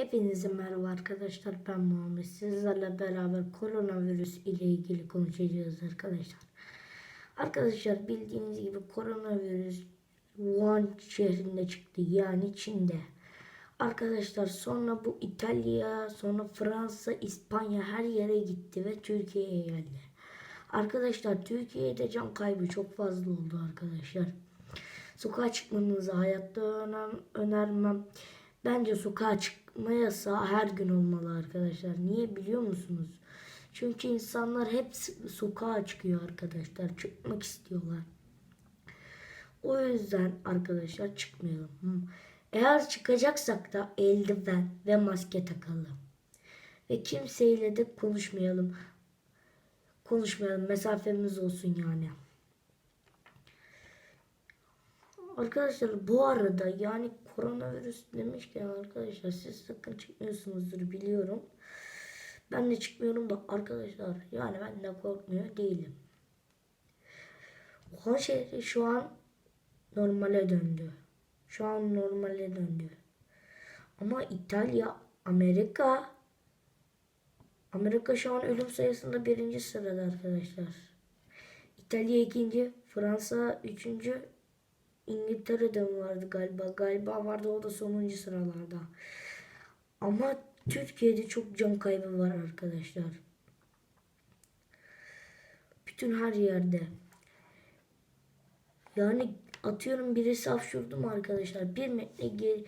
Hepinize merhaba arkadaşlar ben Muhammed sizlerle beraber koronavirüs ile ilgili konuşacağız arkadaşlar. Arkadaşlar bildiğiniz gibi koronavirüs Wuhan şehrinde çıktı yani Çin'de. Arkadaşlar sonra bu İtalya sonra Fransa İspanya her yere gitti ve Türkiye'ye geldi. Arkadaşlar Türkiye'de can kaybı çok fazla oldu arkadaşlar. Sokağa çıkmanızı hayatta önermem. Bence sokağa çıkma yasağı her gün olmalı arkadaşlar. Niye biliyor musunuz? Çünkü insanlar hep sokağa çıkıyor arkadaşlar. Çıkmak istiyorlar. O yüzden arkadaşlar çıkmayalım. Eğer çıkacaksak da eldiven ve maske takalım. Ve kimseyle de konuşmayalım. Konuşmayalım. Mesafemiz olsun yani. Arkadaşlar bu arada yani koronavirüs demişken arkadaşlar siz sakın çıkmıyorsunuzdur biliyorum. Ben de çıkmıyorum da arkadaşlar yani ben de korkmuyor değilim. Wuhan şehri şu an normale döndü. Şu an normale döndü. Ama İtalya, Amerika Amerika şu an ölüm sayısında birinci sırada arkadaşlar. İtalya ikinci, Fransa üçüncü, İngiltere'de mi vardı galiba? Galiba vardı o da sonuncu sıralarda. Ama Türkiye'de çok can kaybı var arkadaşlar. Bütün her yerde. Yani atıyorum birisi hapşurdu arkadaşlar? Bir metre gel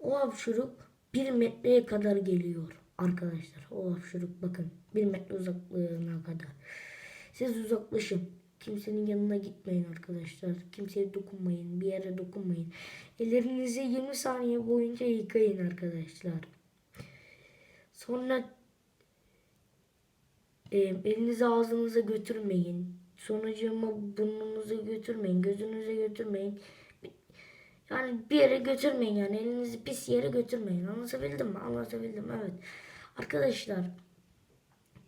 o hapşuruk bir metreye kadar geliyor arkadaşlar. O hapşuruk bakın bir metre uzaklığına kadar. Siz uzaklaşın. Kimsenin yanına gitmeyin arkadaşlar. Kimseye dokunmayın. Bir yere dokunmayın. Ellerinizi 20 saniye boyunca yıkayın arkadaşlar. Sonra e, elinizi ağzınıza götürmeyin. Sonucuma burnunuza götürmeyin. Gözünüze götürmeyin. Yani bir yere götürmeyin yani. Elinizi pis yere götürmeyin. Anlatabildim mi? Anlatabildim evet. Arkadaşlar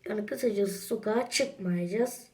yani kısacası sokağa çıkmayacağız.